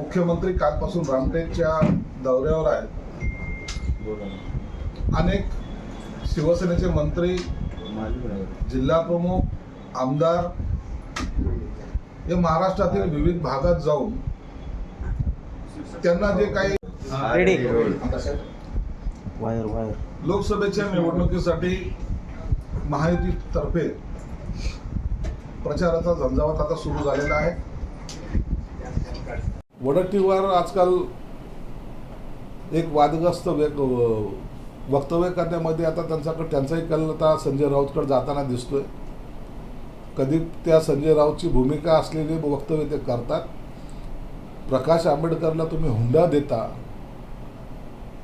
मुख्यमंत्री कालपासून रामटेकच्या दौऱ्यावर आहेत. अनेक शिवसेनेचे मंत्री जिल्हा प्रमुख आमदार हे महाराष्ट्रातील विविध भागात जाऊन त्यांना जे काही रेडी. Wire wire. लोकसभेच्या निवडणुकीसाठी महायुतीतर्फे प्रचाराचा झंझावात आता सुरू झालेला आहे. वडट्टीवार आजकाल एक वादग्रस्त वक्तव्य करण्यामध्ये आता त्यांच्याकडे त्यांचाही कल आता संजय राऊतकडे जाताना दिसतोय. कधी त्या संजय राऊतची भूमिका असलेली वक्तव्य ते करतात. प्रकाश आंबेडकरला तुम्ही हुंडा देता.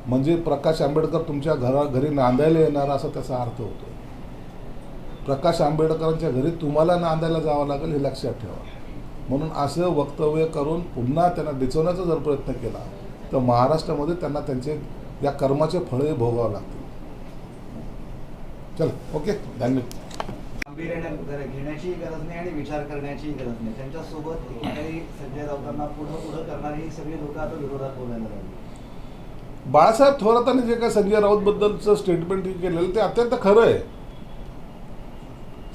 म्हणजे प्रकाश आंबेडकर तुमच्या घरा घरी नांदायला येणार असा त्याचा अर्थ होतो प्रकाश आंबेडकरांच्या घरी तुम्हाला नांदायला जावं लागेल हे लक्षात ठेवा. म्हणून असं वक्तव्य करून पुन्हा त्यांना डिचवण्याचा जर प्रयत्न केला तर महाराष्ट्रामध्ये त्यांना त्यांचे या कर्माचे फळे भोगावं लागतील. चल ओके धन्यवाद. गांभीर्याने घेण्याची गरज नाही आणि विचार करण्याची गरज नाही. त्यांच्यासोबत एकेकाळी संजय राऊतांना पुढं पुढं करणारी ही सगळी लोक आता विरोधात बोलायला लागली. बाळासाहेब थोरातांनी जे काय संजय राऊतबद्दलचं स्टेटमेंट केलेलं ते अत्यंत खरं आहे.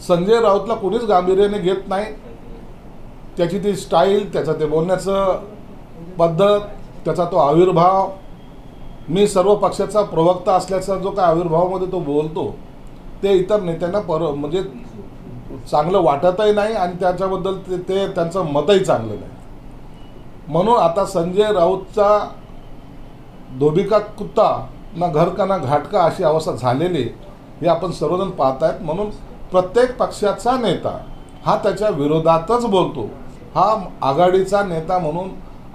संजय राऊतला कोणीच गांभीर्याने घेत नाही. त्याची ती स्टाईल त्याचं ते बोलण्याचं पद्धत त्याचा तो आविर्भाव मी सर्व पक्षाचा प्रवक्ता असल्याचा जो काय आविर्भावामध्ये तो बोलतो ते इतर नेत्यांना पर म्हणजे चांगलं वाटतही नाही आणि त्याच्याबद्दल ते ते त्यांचं मतही चांगलं नाही. म्हणून आता संजय राऊतचा धोबिका कुत्ता ना घर का ना घाटका अशी अवस्था झालेली हे आपण सर्वजण पाहत आहेत म्हणून प्रत्येक पक्षाचा नेता हा त्याच्या विरोधातच बोलतो. हा आघाडीचा नेता म्हणून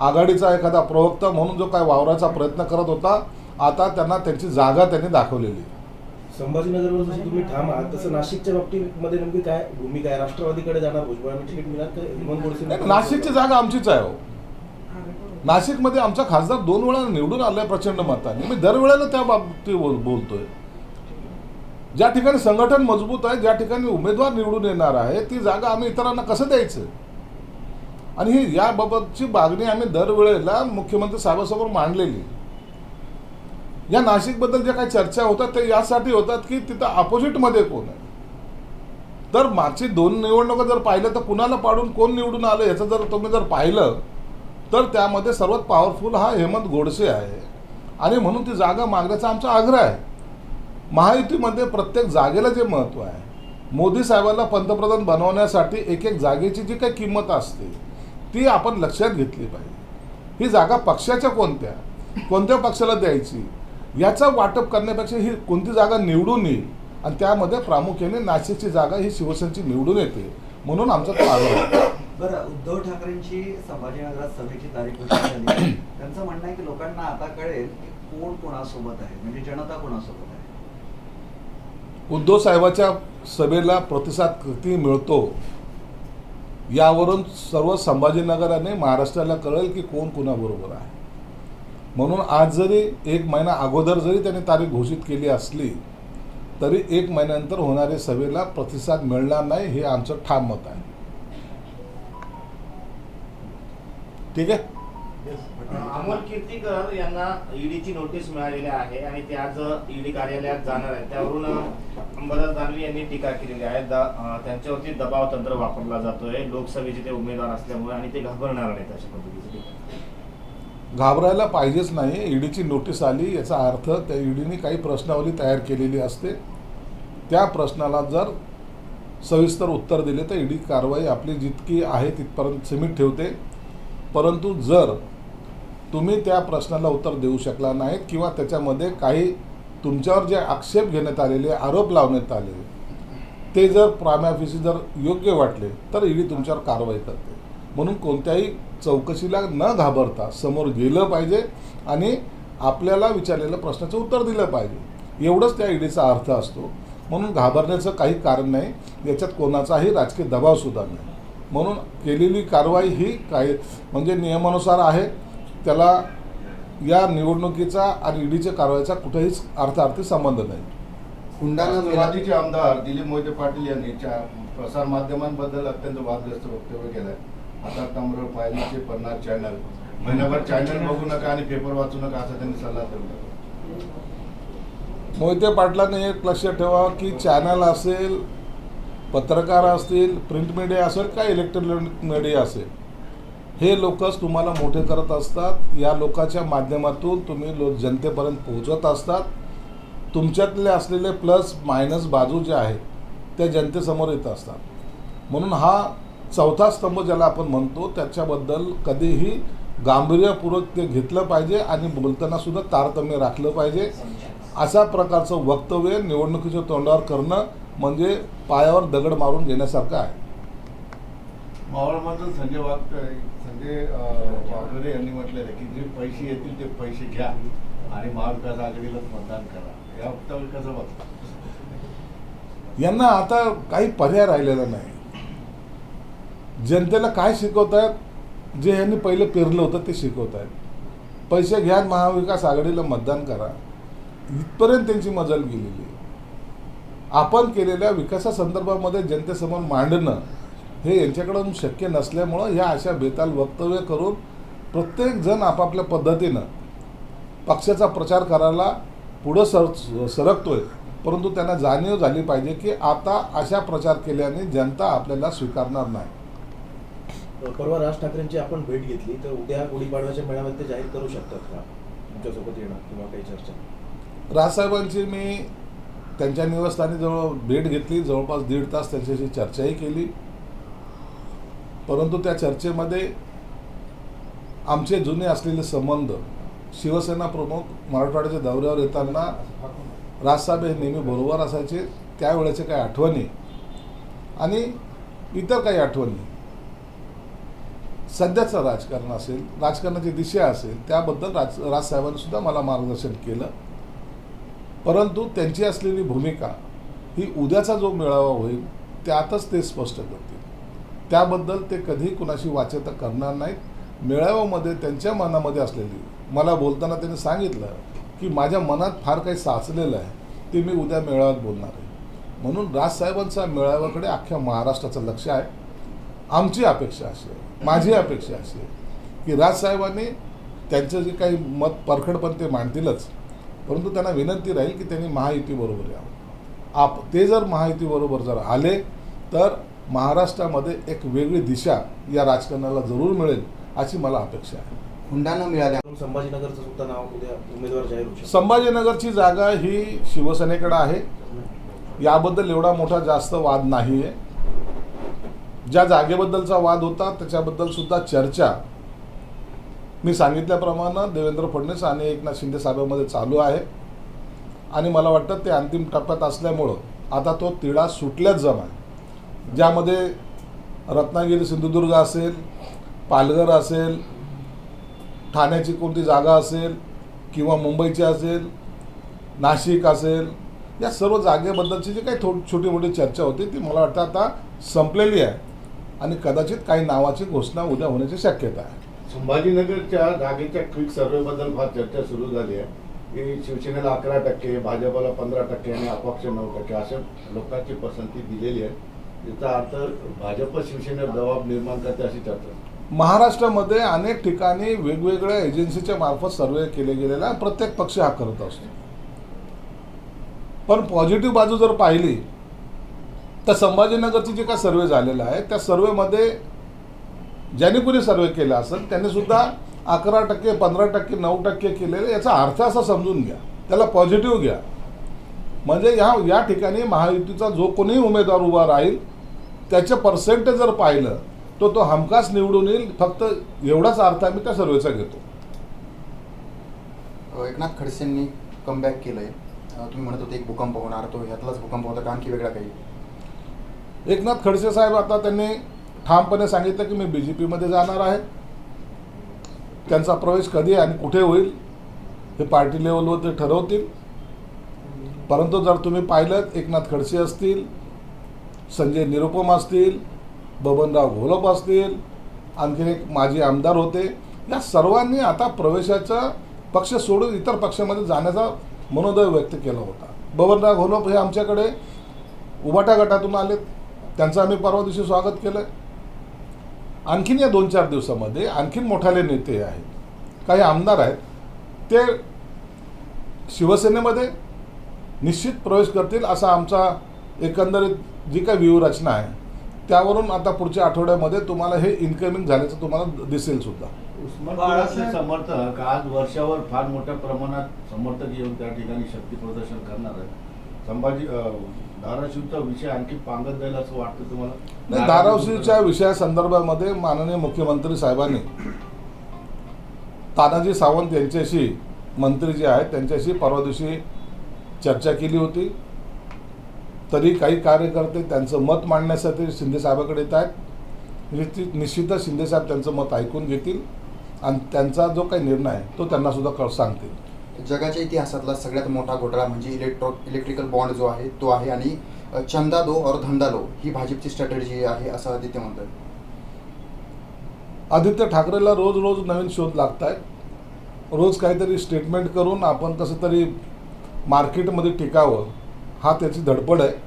आघाडीचा एखादा प्रवक्ता म्हणून जो काय वावराचा प्रयत्न करत होता आता त्यांना त्यांची जागा त्यांनी दाखवलेली. संभाजीनगरवर जसं तुम्ही ठाम आहात तसं नाशिकच्या बाबतीमध्ये नेमकी काय भूमिका आहे? राष्ट्रवादीकडे जाणार भुजबळांना तिकीट मिळणार नाशिकची जागा आमचीच आहे हो. नाशिकमध्ये आमचा खासदार दोन वेळा निवडून आलाय प्रचंड मताने. मी दरवेळेला त्या बाबतीत बोल बोलतोय. ज्या ठिकाणी संघटन मजबूत आहे ज्या ठिकाणी उमेदवार निवडून येणार आहे ती जागा आम्ही इतरांना कसं द्यायचं? आणि ही याबाबतची मागणी आम्ही दरवेळेला मुख्यमंत्री साहेबांसमोर मांडलेली. या नाशिकबद्दल ज्या काही चर्चा होतात ते यासाठी होतात की तिथं ऑपोजिटमध्ये कोण आहे? तर मागची दोन निवडणुका जर पाहिलं तर कुणाला पाडून कोण निवडून आलं याचं जर तुम्ही जर पाहिलं तर त्यामध्ये सर्वात पॉवरफुल हा हेमंत गोडसे आहे. आणि म्हणून ती जागा मागण्याचा आमचा आग्रह आहे. महायुतीमध्ये प्रत्येक जागेला जे महत्त्व आहे मोदी साहेबांना पंतप्रधान बनवण्यासाठी एक एक जागेची जी काही किंमत असते ती आपण लक्षात घेतली पाहिजे. ही जागा पक्षाच्या कोणत्या? कोणत्या पक्षाला द्यायची? याचं वाटप करण्यापेक्षा ही कोणती जागा निवडून येईल? आणि त्यामध्ये प्रामुख्याने नाशिकची जागा ही शिवसेनेची निवडून येते म्हणून आमचा तो बरं उद्धव ठाकरेंची संभाजीनगरात सभेची तारीख झाली त्यांचं म्हणणं आहे की लोकांना आता कळेल की कोण कोणासोबत आहे म्हणजे जनता कोणासोबत आहे? उद्धव साहेबाच्या सभेला प्रतिसाद किती मिळतो? यावरून सर्व संभाजीनगराने महाराष्ट्राला कळेल की कोण कुणाबरोबर आहे. म्हणून आज जरी एक महिना अगोदर जरी त्यांनी तारीख घोषित केली असली तरी एक महिन्यानंतर होणाऱ्या सभेला प्रतिसाद मिळणार नाही हे आमचं ठाम मत आहे. ठीक आहे? अमोल कीर्तीकर यांना ईडीची नोटीस मिळालेली आहे आणि ते आज ईडी कार्यालयात जाणार आहेत. त्यावरून अंबादास दानवे यांनी टीका केलेली आहे. त्यांच्यावरती दबाव तंत्र वापरला जातोय. लोकसभेचे ते उमेदवार असल्यामुळे आणि ते घाबरणार नाहीत अशा पद्धतीची. घाबरायला पाहिजेच नाही ईडीची नोटीस आली याचा अर्थ त्या ईडीने काही प्रश्नावली तयार केलेली असते. त्या प्रश्नाला जर सविस्तर उत्तर दिले तर ईडी कारवाई आपली जितकी आहे तिथपर्यंत सीमित ठेवते. परंतु जर तुम्ही त्या प्रश्नाला उत्तर देऊ शकला नाहीत किंवा त्याच्यामध्ये काही तुमच्यावर जे आक्षेप घेण्यात आलेले आरोप लावण्यात आले ते जर प्राम्याफिसी जर योग्य वाटले तर ईडी तुमच्यावर कारवाई करते. म्हणून कोणत्याही चौकशीला न घाबरता समोर गेलं पाहिजे आणि आपल्याला विचारलेल्या प्रश्नाचं उत्तर दिलं पाहिजे. एवढंच त्या ईडीचा अर्थ असतो. म्हणून घाबरण्याचं काही कारण नाही. याच्यात कोणाचाही राजकीय दबावसुद्धा नाही. म्हणून केलेली कारवाई ही काही म्हणजे नियमानुसार आहे. त्याला या निवडणुकीचा आणि ईडीच्या कारवाईचा कुठेहीच अर्थार्थी संबंध नाही. हुंडा राष्ट्रवादीचे आमदार दिलीप मोहिते पाटील यांनी प्रसार माध्यमांबद्दल अत्यंत वादग्रस्त वक्तव्य केलं आहे आता कमरं पायलीचे पन्नास चॅनल महिनाभर चॅनल बघू नका आणि पेपर वाचू नका असा त्यांनी सल्ला दिला. मोहिते पाटलांनी एक लक्ष ठेवा की चॅनल असेल पत्रकार असतील प्रिंट मीडिया असेल का इलेक्ट्रॉनिक मीडिया असेल. हे लोकच तुम्हाला मोठे करत असतात. या लोकाच्या माध्यमातून तुम्ही लो जनतेपर्यंत पोहोचत असतात. तुमच्यातले असलेले प्लस मायनस बाजू जे आहेत त्या जनतेसमोर येत असतात. म्हणून हा चौथा स्तंभ ज्याला आपण म्हणतो त्याच्याबद्दल कधीही गांभीर्यपूर्वक ते घेतलं पाहिजे आणि बोलताना सुद्धा तारतम्य राखलं पाहिजे. अशा प्रकारचं वक्तव्य निवडणुकीच्या तोंडावर करणं म्हणजे पायावर दगड मारून घेण्यासारखं आहे. मावळमधून संजय वाघ संजय अं, यांनी म्हटलेलं की जे पैसे येतील ते पैसे घ्या आणि महाविकास आघाडीलाच मतदान करा. या वक्तव्य कसं बघता यांना आता काही पर्याय राहिलेला नाही. जनतेला काय शिकवत आहेत जे यांनी पहिले पेरलं होतं ते शिकवत आहेत पैसे घ्या महाविकास आघाडीला मतदान करा. इथपर्यंत त्यांची मजल गेलेली आहे. आपण केलेल्या विकासासंदर्भामध्ये जनतेसमोर मांडणं हे यांच्याकडून शक्य नसल्यामुळं ह्या अशा बेताल वक्तव्य करून प्रत्येक जण आपापल्या पद्धतीनं पक्षाचा प्रचार करायला पुढं सर सरकतोय. परंतु त्यांना जाणीव झाली पाहिजे की आता अशा प्रचार केल्याने जनता आपल्याला स्वीकारणार नाही. परवा राज ठाकरेंची आपण भेट घेतली तर उद्या गुढीपाडव्याच्या मेळाव्यात ते जाहीर करू शकतात का? तुमच्यासोबत येणार किंवा काही चर्चा? राजसाहेबांची मी त्यांच्या निवासस्थानी जवळ भेट घेतली जवळपास दीड तास त्यांच्याशी चर्चाही केली. परंतु त्या चर्चेमध्ये आमचे जुने असलेले संबंध शिवसेना प्रमुख मराठवाड्याच्या दौऱ्यावर येताना राजसाहेब हे नेहमी बरोबर असायचे त्यावेळेचे काही आठवणी आणि इतर काही आठवणी. सध्याचं राजकारण असेल राजकारणाची दिशा असेल त्याबद्दल राज राजसाहेबांनी सुद्धा मला मार्गदर्शन केलं. परंतु त्यांची असलेली भूमिका ही उद्याचा जो मेळावा होईल त्यातच ते स्पष्ट करतील. त्याबद्दल ते कधी कुणाशी वाच्यता करणार नाहीत. मेळाव्यामध्ये त्यांच्या मनामध्ये असलेली मला बोलताना त्यांनी सांगितलं की माझ्या मनात फार काही साचलेलं आहे ते मी उद्या मेळाव्यात बोलणार आहे. म्हणून राजसाहेबांचा मेळाव्याकडे अख्ख्या महाराष्ट्राचं लक्ष आहे. आमची अपेक्षा अशी आहे माझी अपेक्षा अशी आहे की राजसाहेबांनी त्यांचं जे काही मत परखडपण ते मांडतीलच. परंतु त्यांना विनंती राहील की त्यांनी महायुतीबरोबर यावं. आप ते जर महायुतीबरोबर जर आले तर महाराष्ट्रामध्ये एक वेगळी दिशा या राजकारणाला जरूर मिळेल अशी मला अपेक्षा आहे. हुंडा न मिळाल्या संभाजीनगरचं सुद्धा नाव उद्या उमेदवार जाहीर होऊ शकतं. संभाजीनगरची जागा ही शिवसेनेकडे आहे. याबद्दल एवढा मोठा जास्त वाद नाही आहे ज्या जागेबद्दलचा वाद होता त्याच्याबद्दल सुद्धा चर्चा मी सांगितल्याप्रमाणे देवेंद्र फडणवीस आणि एकनाथ शिंदे साहेबांमध्ये चालू आहे. आणि मला वाटतं ते अंतिम टप्प्यात असल्यामुळं आता तो तिढा सुटल्याच जमा आहे ज्यामध्ये रत्नागिरी सिंधुदुर्ग असेल पालघर असेल ठाण्याची कोणती जागा असेल किंवा मुंबईची असेल नाशिक असेल या सर्व जागेबद्दलची जी काही थो छोटी मोठी चर्चा होती ती मला वाटतं आता संपलेली आहे. आणि कदाचित काही नावाची घोषणा उद्या होण्याची शक्यता आहे. संभाजीनगरच्या जागेच्या क्विक सर्वेबद्दल फार चर्चा सुरू झाली आहे. की शिवसेनेला अकरा टक्के भाजपला पंधरा टक्के आणि अपक्ष नऊ टक्के अशा लोकांची पसंती दिलेली आहे. याचा अर्थ भाजप शिवसेनेवर दबाव निर्माण करते अशी चर्चा. महाराष्ट्रामध्ये अनेक ठिकाणी वेगवेगळ्या एजन्सीच्या मार्फत सर्वे केले गेलेले प्रत्येक पक्ष हा करत असतो. पण पॉझिटिव्ह बाजू जर पाहिली तर संभाजीनगरची जे काय सर्वे झालेला आहे त्या सर्वेमध्ये ज्यांनी कुणी सर्वे केला असेल त्यांनी सुद्धा अकरा टक्के पंधरा टक्के नऊ टक्के केलेले याचा अर्थ असा समजून घ्या. त्याला पॉझिटिव्ह घ्या. म्हणजे ह्या या ठिकाणी महायुतीचा जो कोणीही उमेदवार उभा राहील त्याचे पर्सेंटेज जर पाहिलं तो तो हमखास निवडून येईल फक्त एवढाच अर्थ आम्ही त्या सर्वेचा घेतो. एकनाथ खडसेंनी कमबॅक केलंय. अ, तुम्ही म्हणत होते एक भूकंप होणार तो ह्यातलाच भूकंप होता का? आणखी वेगळा काही? एकनाथ खडसे साहेब आता त्यांनी ठामपणे सांगितलं की मी बी जे पीमध्ये जाणार आहे. त्यांचा प्रवेश कधी आणि कुठे होईल हे पार्टी लेवलवर ते ठरवतील. परंतु जर तुम्ही पाहिलं एकनाथ खडसे असतील संजय निरुपम असतील बबनराव घोलप असतील आणखीन एक माजी आमदार होते या सर्वांनी आता प्रवेशाचा पक्ष सोडून इतर पक्षामध्ये जाण्याचा मनोदय व्यक्त केला होता. बबनराव घोलप हे आमच्याकडे उबाटा गटातून आलेत. त्यांचं आम्ही परवा दिवशी स्वागत केलं. आणखीन या दोन चार दिवसामध्ये आणखीन मोठाले नेते आहेत. काही आमदार आहेत. ते शिवसेनेमध्ये निश्चित प्रवेश करतील असा आमचा एकंदरीत जी काही व्यूहरचना आहे त्यावरून आता पुढच्या आठवड्यामध्ये तुम्हाला हे इन्कमिंग झाल्याचं तुम्हाला दिसेल सुद्धा. उस्मानाबादचे समर्थक आज वर्षावर फार मोठ्या प्रमाणात समर्थक येऊन त्या ठिकाणी शक्ती प्रदर्शन करणार आहेत. संभाजी धाराशिवचा विषय आणखी पांगत जाईल असं वाटतं तुम्हाला? नाही धाराशिवच्या विषयासंदर्भामध्ये माननीय मुख्यमंत्री साहेबांनी तानाजी सावंत यांच्याशी मंत्री जे आहेत त्यांच्याशी परवा दिवशी चर्चा केली होती. तरी काही कार्यकर्ते त्यांचं मत मांडण्यासाठी शिंदे साहेबाकडे येत आहेत. निश्चित निश्चितच शिंदे साहेब त्यांचं मत ऐकून घेतील आणि त्यांचा जो काही निर्णय आहे तो त्यांना सुद्धा कळ सांगतील. जगाच्या इतिहासातला सगळ्यात मोठा घोटाळा म्हणजे इलेक्ट्रॉ इलेक्ट्रिकल बॉन्ड जो आहे तो आहे आणि चंदा दो और धंदा लो ही भाजपची स्ट्रॅटेजी आहे असं आदित्य म्हणतोय. आदित्य ठाकरेला रोज रोज नवीन शोध लागत आहेत रोज काहीतरी स्टेटमेंट करून आपण कसं तरी मार्केटमध्ये टिकावं हा त्याची धडपड आहे.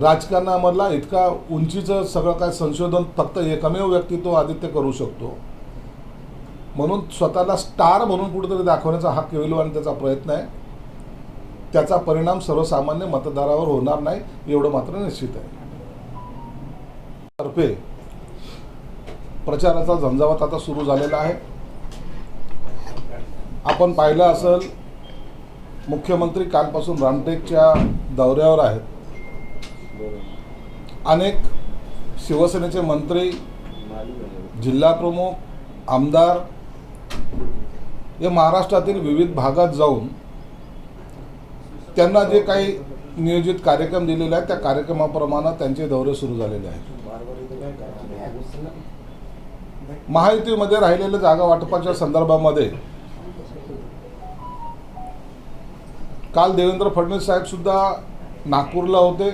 राजकारणामधला इतका उंचीचं सगळं काय संशोधन फक्त एकमेव व्यक्ती तो आदित्य करू शकतो. म्हणून स्वतःला स्टार म्हणून कुठेतरी दाखवण्याचा हा केविलवान त्याचा प्रयत्न आहे. त्याचा परिणाम सर्वसामान्य मतदारावर होणार नाही एवढं मात्र निश्चित आहे. तर्फे प्रचाराचा झंझावात आता सुरू झालेला आहे. आपण पाहिलं असेल मुख्यमंत्री कालपासून रामटेकच्या दौऱ्यावर आहेत. अनेक शिवसेनेचे मंत्री जिल्हा प्रमुख आमदार या महाराष्ट्रातील विविध भागात जाऊन त्यांना जे काही नियोजित कार्यक्रम दिलेले आहेत त्या कार्यक्रमाप्रमाणे त्यांचे दौरे सुरू झालेले आहेत. महायुतीमध्ये राहिलेल्या जागा वाटपाच्या संदर्भामध्ये काल देवेंद्र फडणवीस साहेब सुद्धा नागपूरला होते.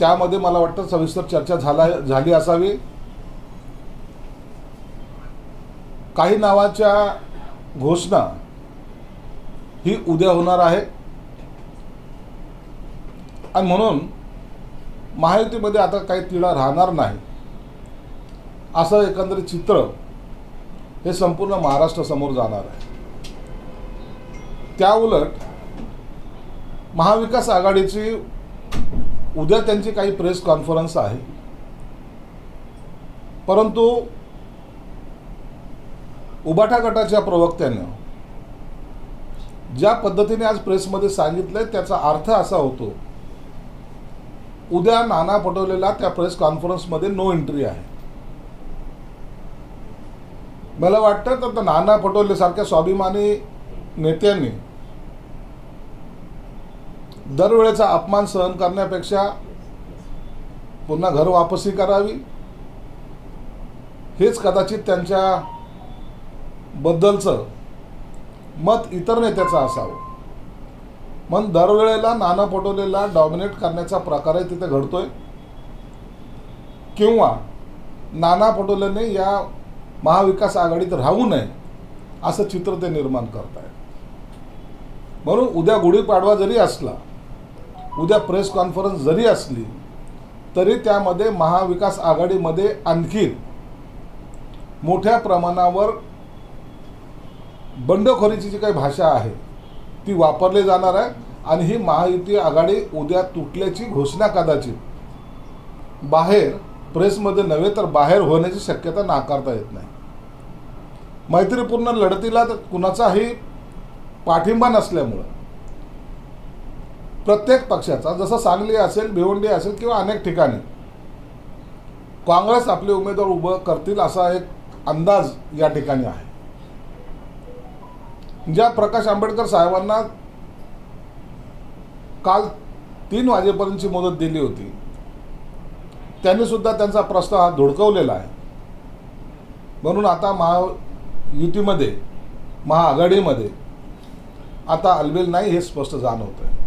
त्यामध्ये मला वाटतं सविस्तर चर्चा झाला झाली असावी. काही नावाच्या घोषणा ही उद्या होणार आहे. आणि म्हणून महायुतीमध्ये आता काही तिढा राहणार नाही. असं एकंदरीत चित्र हे संपूर्ण महाराष्ट्रासमोर जाणार आहे. त्या उलट महाविकास आघाडीची उद्या त्यांची काही प्रेस कॉन्फरन्स आहे. परंतु उबाठा गटाच्या प्रवक्त्यानं ज्या पद्धतीने आज प्रेसमध्ये सांगितलंय त्याचा अर्थ असा होतो उद्या नाना पटोलेला त्या प्रेस कॉन्फरन्समध्ये नो एंट्री आहे. मला वाटतं तर नाना पटोले सारख्या स्वाभिमानी नेत्यांनी दरवेळेचा अपमान सहन करण्यापेक्षा पुन्हा घर वापसी करावी. हेच कदाचित त्यांच्या बद्दलचं मत इतर नेत्याचं असावं. मग दरवेळेला नाना पटोलेला डॉमिनेट करण्याचा प्रकारही तिथे घडतोय. किंवा नाना पटोलेने या महाविकास आघाडीत राहू नये असं चित्र ते निर्माण करत आहेत म्हणून उद्या गुढीपाडवा जरी असला उद्या प्रेस कॉन्फरन्स जरी असली तरी त्यामध्ये महाविकास आघाडीमध्ये आणखी मोठ्या प्रमाणावर बंडखोरीची जी काही भाषा आहे ती वापरली जाणार आहे. आणि ही महायुती आघाडी उद्या तुटल्याची घोषणा कदाचित बाहेर प्रेसमध्ये नव्हे तर बाहेर होण्याची शक्यता नाकारता येत नाही. मैत्रीपूर्ण लढतीला तर कुणाचाही पाठिंबा नसल्यामुळं. प्रत्येक पक्षाचा जसं सांगली असेल भिवंडी असेल किंवा अनेक ठिकाणी काँग्रेस आपले उमेदवार उभं करतील असा एक अंदाज या ठिकाणी आहे. ज्या प्रकाश आंबेडकर साहेबांना काल तीन वाजेपर्यंतची मुदत दिली होती त्यांनी सुद्धा त्यांचा प्रस्ताव हा धुडकवलेला आहे. म्हणून आता महायुतीमध्ये महाआघाडीमध्ये आता अलबेल नाही हे स्पष्ट जाणवतं आहे